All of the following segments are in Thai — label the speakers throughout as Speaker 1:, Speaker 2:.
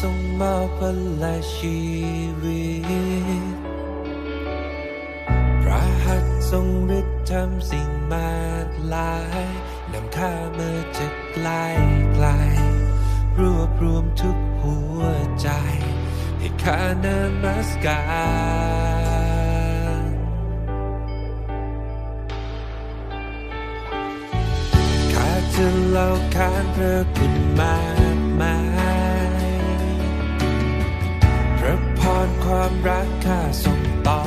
Speaker 1: ทรงมอบพลังชีวิตพระหัตถ์ทรงฤทธิ์ทำสิ่งมากลายนำข้ามาจากไกลไกลรวบรวมทุกหัวใจ ให้ข้านมัสการข้าจะเล่าขานพระคุณมากมาย ความรักข้าส่งต่อ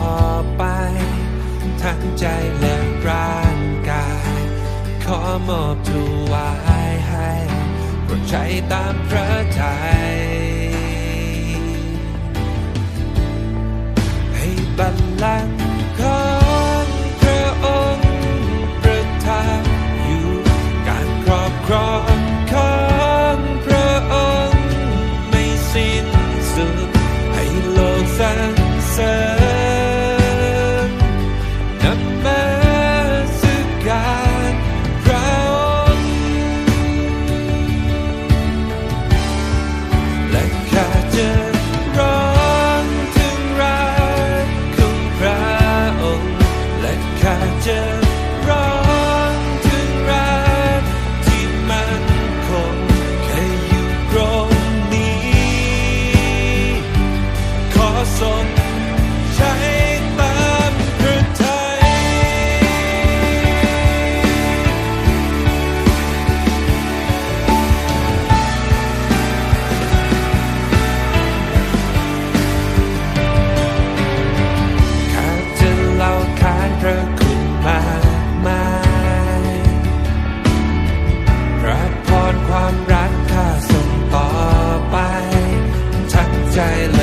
Speaker 1: ไป ทั้งใจและร่างกาย ขอมอบถวายให้โปรดใช้ตามพระทัย ขอทรงใช้ตามพระทัยข้าจะเล่าขานพระคุณมากมายพระพรความรักข้าส่งต่อไป ทั้งใจและ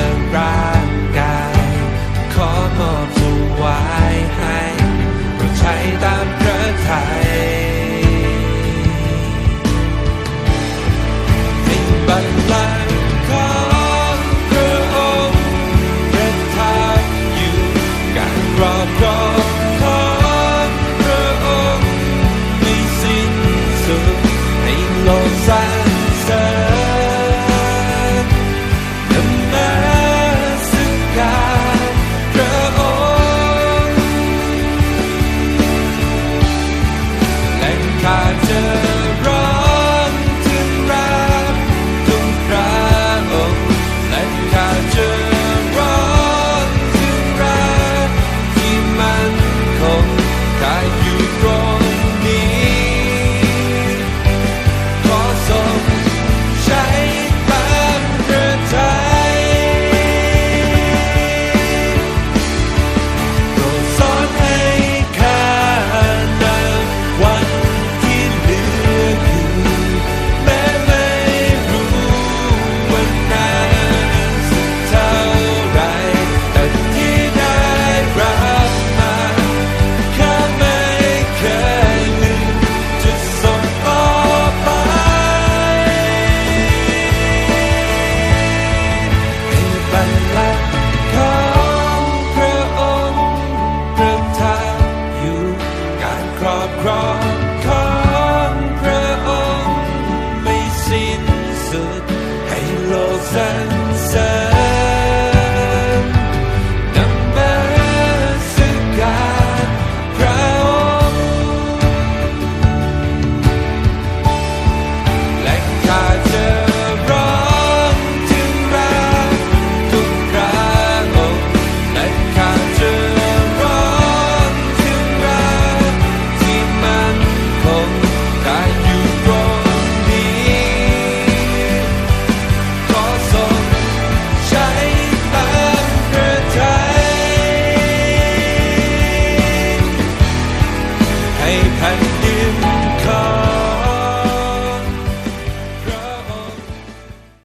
Speaker 1: the